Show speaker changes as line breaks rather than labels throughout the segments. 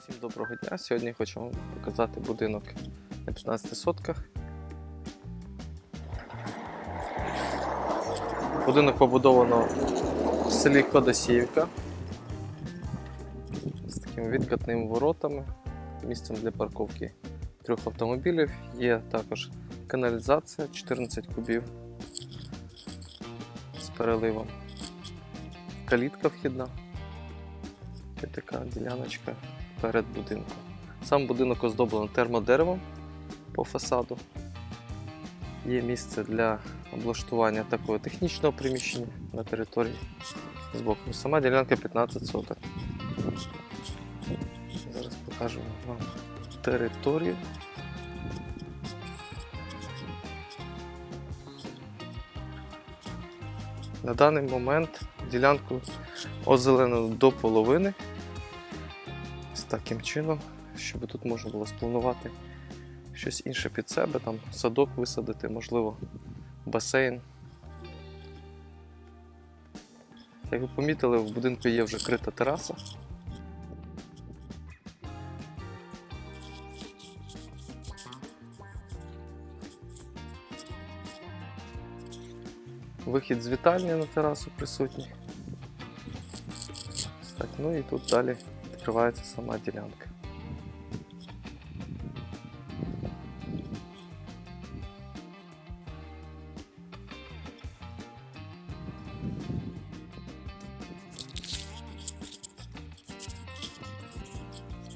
Всім доброго дня. Сьогодні хочу вам показати будинок на 15 сотках. Будинок побудовано в селі Ходосіївка з такими відкатними воротами, місцем для парковки трьох автомобілів. Є також каналізація 14 кубів з переливом. Калітка вхідна. Така діляночка перед будинком. Сам будинок оздоблено термодеревом по фасаду. Є місце для облаштування такого технічного приміщення на території з боку. Сама ділянка 15 соток. Зараз покажу вам територію. На даний момент ділянку озеленено до половини таким чином, щоб тут можна було спланувати щось інше під себе, там садок висадити, можливо, басейн. Як ви помітили, в будинку є вже крита тераса. Вихід з вітальні на терасу присутній. Так, ну і тут далі відкривається сама ділянка.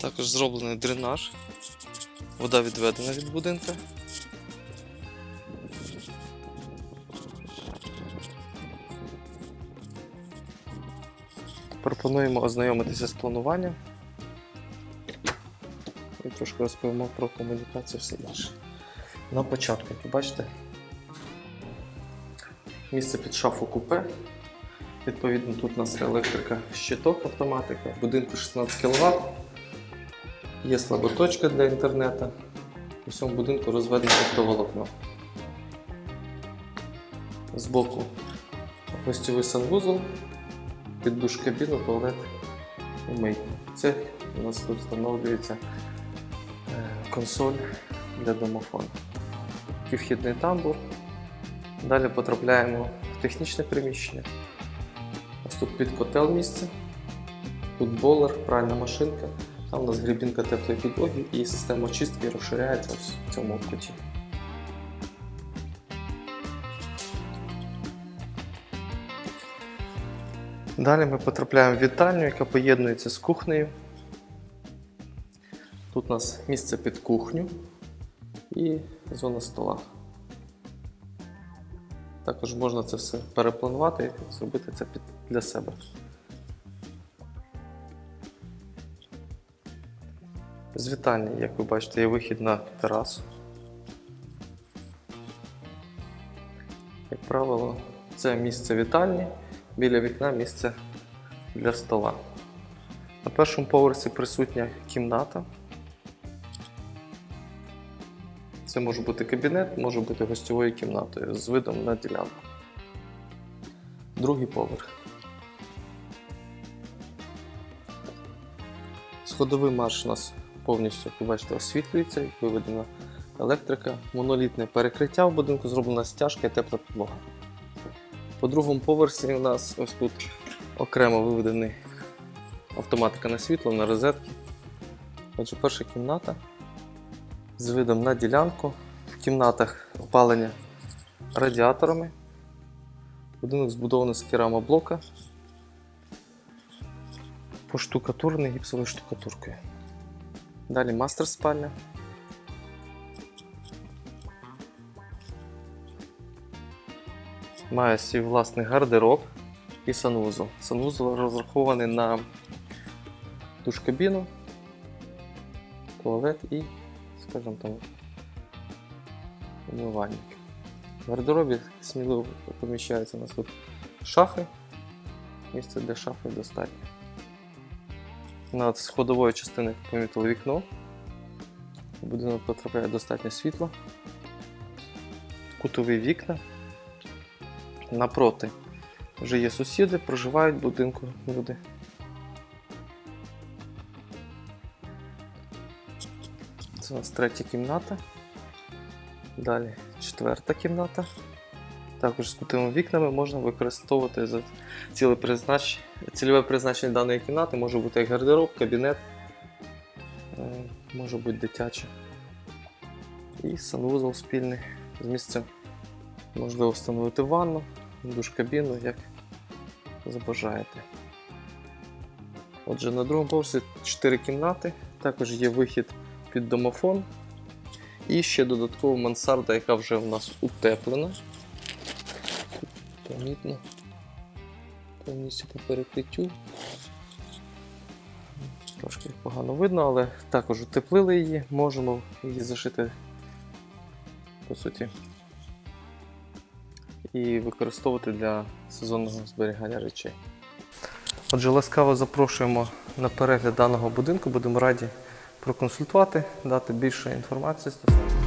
Також зроблений дренаж. Вода відведена від будинка. Пропонуємо ознайомитися з плануванням. І трошки розповімо про комунікацію все інше. На початку, ви бачите, місце під шафу купе. Відповідно, тут у нас електрика, щиток, автоматика, в будинку 16 кВт. Є слаботочка для інтернету. У всьому будинку розведено оптоволокно. Збоку гостьовий санвузол, під душ кабіну, туалет і мийка. Це у нас тут встановлюється е, консоль для домофону. Такий вхідний тамбур. Далі потрапляємо в технічне приміщення. Ось тут під котел місце, тут болер, пральна машинка, там у нас грібінка теплої підлоги і система очистки розширяється ось в цьому куті. Далі ми потрапляємо в вітальню, яка поєднується з кухнею. Тут у нас місце під кухню і зона стола. Також можна це все перепланувати і зробити це для себе. З вітальні, як ви бачите, є вихід на терасу. Як правило, це місце вітальні, біля вікна місце для стола. На першому поверсі присутня кімната. Це може бути кабінет, може бути гостьовою кімнатою з видом на ділянку. Другий поверх. Сходовий марш у нас повністю, як ви бачите, освітлюється, як виведена електрика, монолітне перекриття в будинку, зроблена стяжка і тепла підлога. По другому поверсі у нас ось тут окремо виведений автоматика на світло, на розетки. Отже, перша кімната з видом на ділянку. В кімнатах опалення радіаторами. Будинок збудований з керамоблока, поштукатурений гіпсовою штукатуркою. Далі мастер спальня. Має свій власний гардероб і санвузол. Санвузол розрахований на душ-кабіну, туалет і, скажімо там, умивальник. В гардеробі сміливо поміщаються у нас тут шафи. Місця для шафи достатньо. Над сходовою частиною помітили вікно. Будинок потрапляє достатньо світла. Кутові вікна. Напроти вже є сусіди, проживають в будинку люди. Це у нас третя кімната. Далі четверта кімната. Також з кутовими вікнами можна використовувати за ціле, признач... цільове призначення даної кімнати може бути як гардероб, кабінет, е, може бути дитяче. І санвузол спільний з місцем. Можливо встановити ванну, душ кабіну, як забажаєте. Отже, на другому поверсі 4 кімнати, також є вихід під домофон. І ще додатково мансарда, яка вже у нас утеплена. Помітно. Повністю по перекриттю. Трошки погано видно, але також утеплили її, можемо її зашити по суті. І використовувати для сезонного зберігання речей. Отже, ласкаво запрошуємо на перегляд даного будинку. Будемо раді проконсультувати, дати більше інформації стосовно.